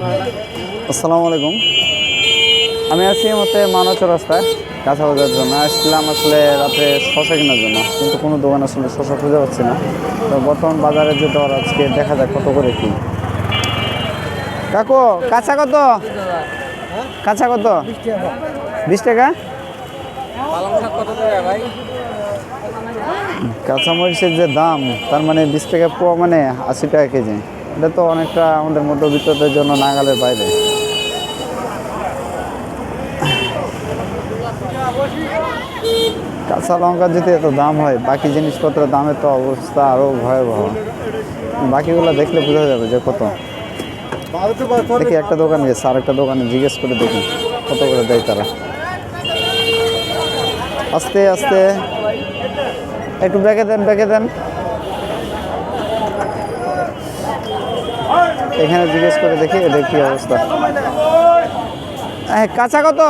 আসসালামু আলাইকুম। আমি আছি মতে মানচ রাস্তায়, কাঁচা বাজার জন্য। আসছিলাম আসলে রাতে শশা কেনার জন্য, কিন্তু কোনো দোকান আসলে শশা খুঁজে পাচ্ছি না। তো বর্তমান বাজারে যে দর আজকে দেখা যাক কত করে কি। কাকু, কাঁচা কত? কাঁচা কত? বিশ টাকা? কাঁচামরিচের যে দাম, তার মানে বিশ টাকা পোয়া মানে আশি টাকা কেজি। এটা তো অনেকটা আমাদের মধ্যবিত্তদের জন্য নাগালের বাইরে। কাঁচা লঙ্কার যদি এত দাম হয়, বাকি জিনিসপত্রের দামের তো অবস্থা আরও ভয়াবহ। বাকিগুলো দেখলে বোঝা যাবে যে কত। দেখি একটা দোকানে গেছে আর একটা দোকানে জিজ্ঞেস করে দেখি, কত করে দেয় তারা। আস্তে আস্তে। একটু ব্যাগে দেন ব্যাগে দেন। এখানে জিজ্ঞেস করে দেখি এদের কি অবস্থা? এই, কাঁচা কত?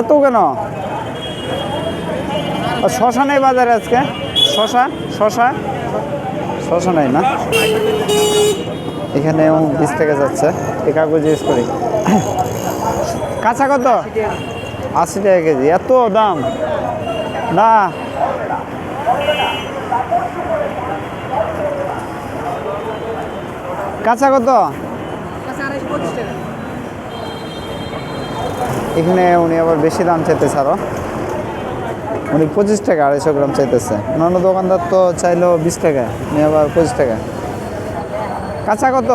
এত কেন? শশা নেই বাজারে আজকে? শশা? শশা? শশা নেই না? এখানে বিশ টাকা যাচ্ছে। এ কাগজ জিজ্ঞেস করি। কাঁচা কত? আশি টাকা কেজি। এত দাম? না। কাঁচা কত? এখানে উনি আবার বেশি দাম চাইতেছে আরও। উনি পঁচিশ টাকা আড়াইশো গ্রাম চাইতেছে। অন্যান্য দোকানদার তো চাইলো বিশ টাকা উনি আবার পঁচিশ টাকা। কাঁচা কত?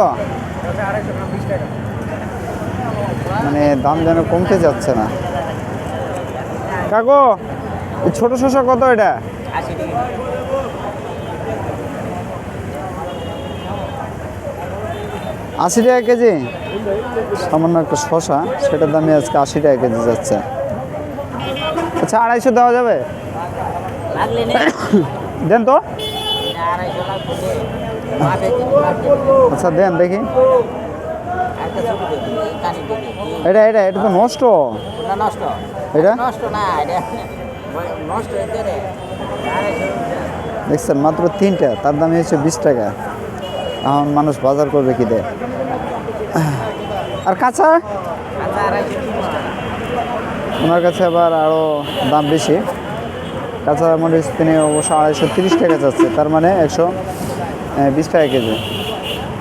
মানে দাম যেন কমতে যাচ্ছে না। কাকু ছোট শসা কত এটা? আশি টাকা কেজি? সামান্য একটা শশা সেটার দামে আজকে আশি টাকা কেজি যাচ্ছে। আচ্ছা আড়াইশো দেওয়া যাবে? দেন তো। আচ্ছা দেন দেখি। এটা এটা এটা তো নষ্ট। এটা? দেখছেন, মাত্র তিনটা, তার দামই হচ্ছে বিশ টাকা। এখন মানুষ বাজার করবে কি দেয়? আর কাঁচা? ওনার কাছে আবার আরও দাম বেশি। কাঁচা মরিচ তিনি অবশ্য আড়াইশো তিরিশ টাকা যাচ্ছে তার মানে একশো বিশ টাকা কেজি।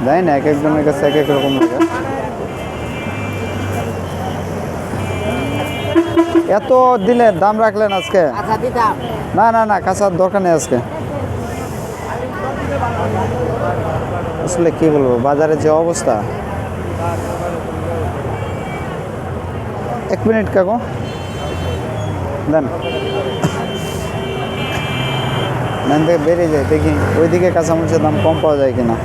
দেয় না এক একজনের কাছে এক এক রকম এত দিলে দাম রাখলেন আজকে? না না না কাঁচার দরকার নেই আজকে। আসলে কি বলব, বাজারে যে অবস্থা। এক মিনিট কাকু। দেন। দেন থেকে বেরিয়ে যায়, দেখি ওইদিকে কাঁচামরিচের দাম কম পাওয়া যায় কিনা।